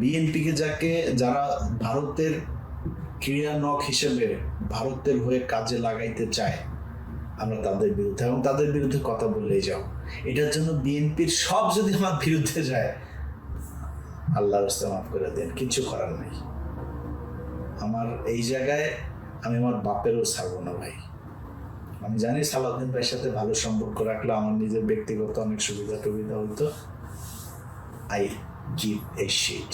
বিএনপিকে যাকে যারা ভারতের ক্রীড়ানক হিসেবে ভারতের হয়ে কাজে লাগাইতে চায়, আমরা তাদের বিরুদ্ধে, এবং তাদের বিরুদ্ধে কথা বললেই যাও। এটার জন্য বিএনপির সব যদি আমার বিরুদ্ধে যায় আল্লাহ মাফ করে দেন কিছু করার নেই। আমার এই জায়গায় আমি আমার বাপেরও ছাড়বো না ভাই। আমি জানি সালাউদ্দিন ভাইয়ের সাথে ভালো সম্পর্ক রাখলে আমার নিজের ব্যক্তিগত অনেক সুবিধা টুবিধা হইতো। আই গিভ এ শিট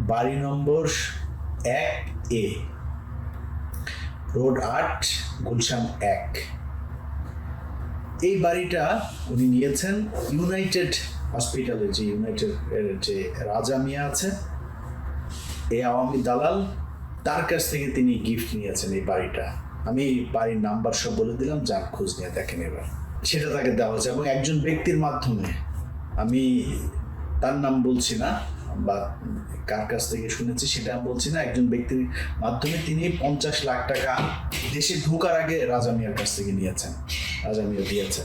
বাড়ি নম্বর এক এ। রোড আট, গুলশান এক। এই বাড়িটা উনি নিয়েছেন ইউনাইটেড হসপিটালে যে ইউনাইটেড যে রাজা মিয়া আছে এই আওয়ামী দালাল, তার কাছ থেকে তিনি গিফট নিয়েছেন এই বাড়িটা। আমি বাড়ির নাম্বার সব বলে দিলাম, যার খোঁজ নিয়ে দেখেন এবার। সেটা তাকে দেওয়া হয়েছে এবং একজন ব্যক্তির মাধ্যমে আমি তার নাম বলছি না, বা কার কাছ থেকে শুনেছি সেটা আমি বলছি না। একজন ব্যক্তির মাধ্যমে তিনি পঞ্চাশ লাখ টাকা দেশে ঢোকার আগে রাজা মিয়ার কাছ থেকে নিয়েছেন, রাজা মিয়া দিয়েছে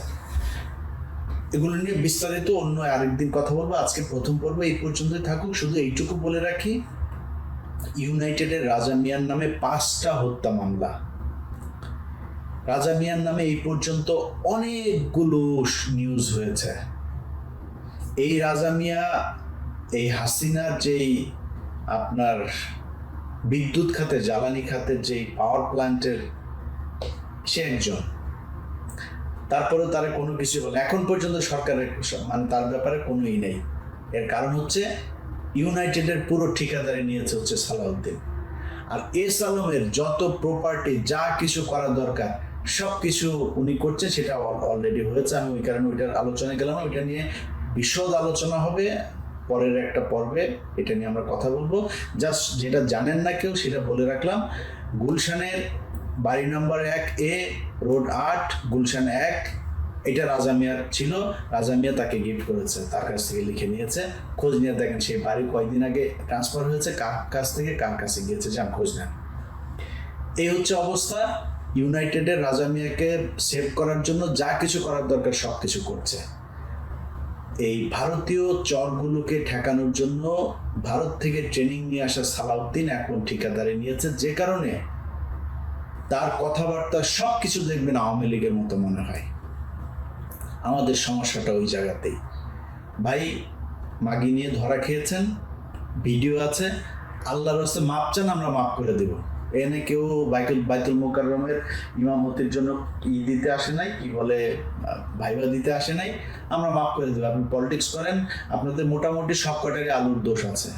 এগুলো নিয়ে বিস্তারিত অন্য আরেকদিন কথা বলব। আজকে প্রথম পর্ব এই পর্যন্তই থাকুক। শুধু এইটুকু বলে রাখি, ইউনাইটেডের রাজা মিয়ার নামে পাঁচটা হত্যা মামলা। রাজা মিয়ার নামে এই পর্যন্ত অনেকগুলো নিউজ হয়েছে। এই রাজা মিয়া, এই হাসিনার যেই আপনার বিদ্যুৎ খাতে, জ্বালানি খাতের যেই পাওয়ার প্ল্যান্টের সে একজন। তারপরে তারা কোনো কিছু বলে এখন পর্যন্ত সরকারের মানে তার ব্যাপারে কোনোই নেই। এর কারণ হচ্ছে ইউনাইটেডের পুরো ঠিকাদারি নিয়েছে হচ্ছে সালাউদ্দিন। আর এস আলমের যত প্রপার্টি যা কিছু করা দরকার সব কিছু উনি করছে, সেটা অলরেডি হয়েছে। আমি ওই কারণে ওইটার আলোচনায় গেলাম ওইটা নিয়ে বিশদ আলোচনা হবে, পরের একটা পর্বে এটা নিয়ে আমরা কথা বলব। জাস্ট যেটা জানেন না কেউ, সেটা বলে রাখলাম। গুলশানের বাড়ি নম্বর এক এ, রোড আট, গুলশান এক, এটা রাজা মিয়ার ছিল। রাজা মিয়া তাকে গিফট করেছে, তার কাছ থেকে লিখে নিয়েছে। খোঁজ নিয়ে দেখেন সেই বাড়ি কয়েকদিন আগে ট্রান্সফার হয়েছে, কার কাছ থেকে, কার কাছে গিয়েছে, যান খোঁজ নেন। এই হচ্ছে অবস্থা। ইউনাইটেডের রাজা মিয়াকে সেভ করার জন্য যা কিছু করার দরকার সব কিছু করছে। এই ভারতীয় চরগুলোকে ঠেকানোর জন্য ভারত থেকে ট্রেনিং নিয়ে আসা সালাউদ্দিন এখন ঠিকাদারে নিয়েছে। যে কারণে তার কথাবার্তা সব কিছু দেখবেন আওয়ামী লীগের মতো মনে হয়। আমাদের সমস্যাটা ওই জায়গাতেই। ভাই, মাগি নিয়ে ধরা খেয়েছেন, ভিডিও আছে। আল্লাহর হস্তে মাপ চান, আমরা মাপ করে দেব। এনে কেউ বাইতুল বাইতুল মোকাররমের ইমামতির জন্য ই দিতে আসে নাই কি বলে ভাইবা দিতে আসে নাই। আমরা মাফ করে দেবো, আপনি পলিটিক্স করেন, আপনাদের মোটামুটি সব কটারই আলুর দোষ আছে।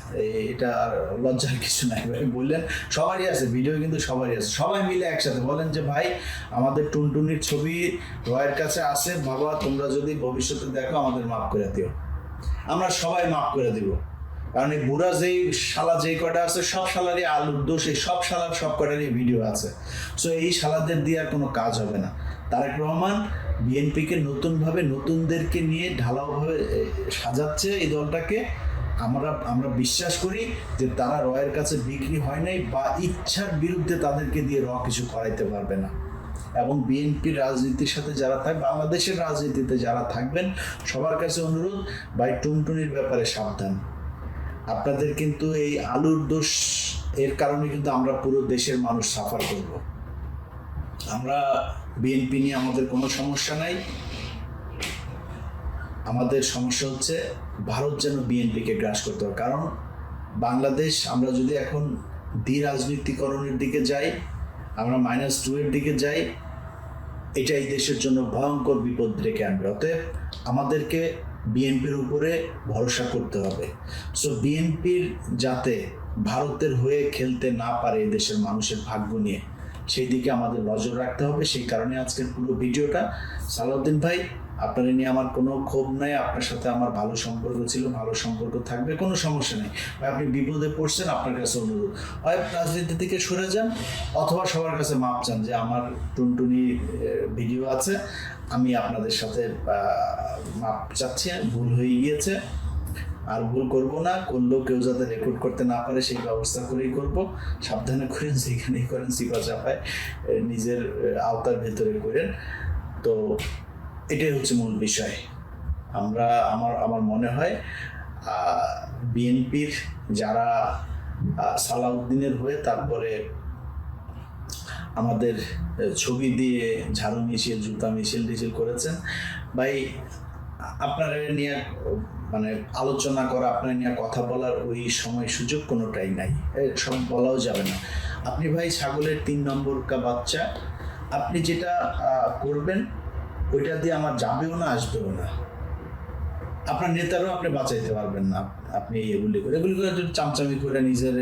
এটা আর লজ্জার কিছু নাই ভাই, বললেন, সবারই আছে ভিডিও কিন্তু সবারই আছে। সবাই মিলে একসাথে বলেন যে, ভাই, আমাদের টুনটুনির ছবি রয়ের কাছে আছে, বাবা, তোমরা যদি ভবিষ্যতে দেখো, আমাদের মাফ করে দিও। আমরা সবাই মাফ করে দিব। কারণ এই বুড়া যেই শালা যেই কটা আছে, সব শালারই আলুর দোষ, এই সব শালার সব কটারই ভিডিও আছে। সো এই শালাদের দিয়ে আর কোনো কাজ হবে না। তারেক রহমান বিএনপিকে নতুনভাবে নতুনদেরকে নিয়ে ঢালাওভাবে সাজাচ্ছে এই দলটাকে। আমরা আমরা বিশ্বাস করি যে তারা রয়ের কাছে বিক্রি হয় নাই বা ইচ্ছার বিরুদ্ধে তাদেরকে দিয়ে র কিছু করাইতে পারবে না। এবং বিএনপির রাজনীতির সাথে যারা থাকবে বাংলাদেশের রাজনীতিতে যারা থাকবেন, সবার কাছে অনুরোধ, ভাই, টুনটুনির ব্যাপারে সাবধান। আপনাদের কিন্তু এই আলুর দোষ, এর কারণে কিন্তু আমরা পুরো দেশের মানুষ সাফার করব। আমরা বিএনপি নিয়ে আমাদের কোনো সমস্যা নাই। আমাদের সমস্যা হচ্ছে ভারত যেন বিএনপিকে গ্রাস করতে হবে কারণ বাংলাদেশ, আমরা যদি এখন দ্বি রাজনীতিকরণের দিকে যাই, আমরা মাইনাস টু এর দিকে যাই এটা এই দেশের জন্য ভয়ঙ্কর বিপদ রেখে আনবে। অতএব আমাদেরকে বিএনপির উপরে ভরসা করতে হবে। সো বিএনপির যাতে ভারতের হয়ে খেলতে না পারে দেশের মানুষের ভাগ্য নিয়ে, সেই দিকে আমাদের নজর রাখতে হবে। সেই কারণে আজকের পুরো ভিডিওটা। সালাউদ্দিন ভাই, আপনার নিয়ে আমার কোনো ক্ষোভ নাই। আপনার সাথে আমার ভালো সম্পর্ক ছিল, ভালো সম্পর্ক থাকবে, কোনো সমস্যা নেই। ভাই, আপনি বিপদে পড়ছেন, আপনার কাছে অনুরোধ। হয় রাজনীতি থেকে সরে যান, অথবা সবার কাছে মাপ চান যে আমার টুনটুনি ভিডিও আছে, আমি আপনাদের সাথে মাপ চাচ্ছি ভুল হয়ে গিয়েছে। আর ভুল করব না, করলেও কেউ যাতে রেকর্ড করতে না পারে, সেই ব্যবস্থা করেই করব। সাবধানে করেন, যেখানেই করেন সিপা চাপায় নিজের আওতার ভেতরে করেন। তো এটাই হচ্ছে মূল বিষয়। আমরা, আমার আমার মনে হয় বিএনপির যারা সালাউদ্দিনের হয়ে তারপরে আমাদের ছবি দিয়ে ঝাড়ু মিছিল জুতা মিছিল টিছিল করেছেন, ভাই আপনারা নিয়ে মানে আলোচনা করা, আপনার নিয়ে কথা বলার ওই সময় সুযোগ কোনোটাই নাই। সব বলাও যাবে না। আপনি ভাই ছাগলের তিন নম্বর কা বাচ্চা, আপনি যেটা করবেন, ওইটা দিয়ে আমার যাবেও না, আসবেও না। আপনার নেতারও আপনি বাঁচাইতে পারবেন না, আপনি এগুলি করে। এগুলি করে চামচামি করে নিজের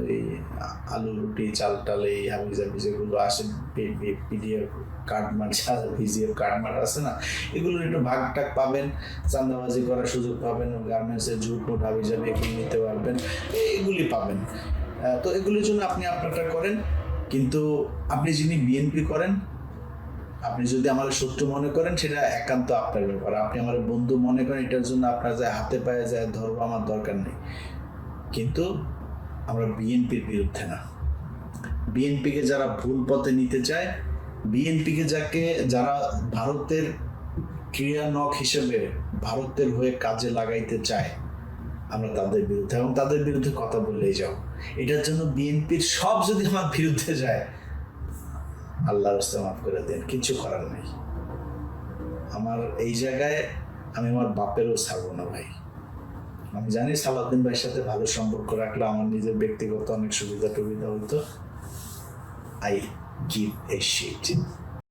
ওই আলু, রুটি, চাল টাল এই হাবি জাবি যেগুলো আসে পিডিএফ কার্ড মার ভিজিএফ কার্ড মার আছে না, এগুলো একটু ভাগ টাগ পাবেন চান্দাবাজি করার সুযোগ পাবেন গার্মেন্টসের ঝুট মুট হাবি জাবি এগুলি নিতে পারবেন, এগুলি পাবেন। তো এগুলির জন্য আপনি আপনারটা করেন, কিন্তু আপনি যিনি বিএনপি করেন, আপনি যদি আমার শত্রু মনে করেন, সেটা একান্ত আপনার ব্যাপার। আপনি আমার বন্ধু মনে করেন, এটার জন্য আপনার যায় হাতে পায়ে যায় ধরবো, আমার দরকার নেই। কিন্তু আমরা বিএনপির বিরুদ্ধে না। বিএনপিকে যারা ভুল পথে নিতে চায় বিএনপিকে যাকে, যারা ভারতের ক্রিয়ানক হিসেবে ভারতের হয়ে কাজে লাগাইতে চায়, আমরা তাদের বিরুদ্ধে, এবং তাদের বিরুদ্ধে কথা বললেই যাও। এটার জন্য বিএনপির সব যদি আমার বিরুদ্ধে যায়, আল্লাহর রাস্তা মাফ করে দেন কিছু করার নেই। আমার এই জায়গায় আমি আমার বাপেরও ছাড়বো না ভাই। আমি জানি সালাউদ্দিন ভাইয়ের সাথে ভালো সম্পর্ক রাখলে আমার নিজের ব্যক্তিগত অনেক সুবিধা টুবিধা হইতো। I give a sheet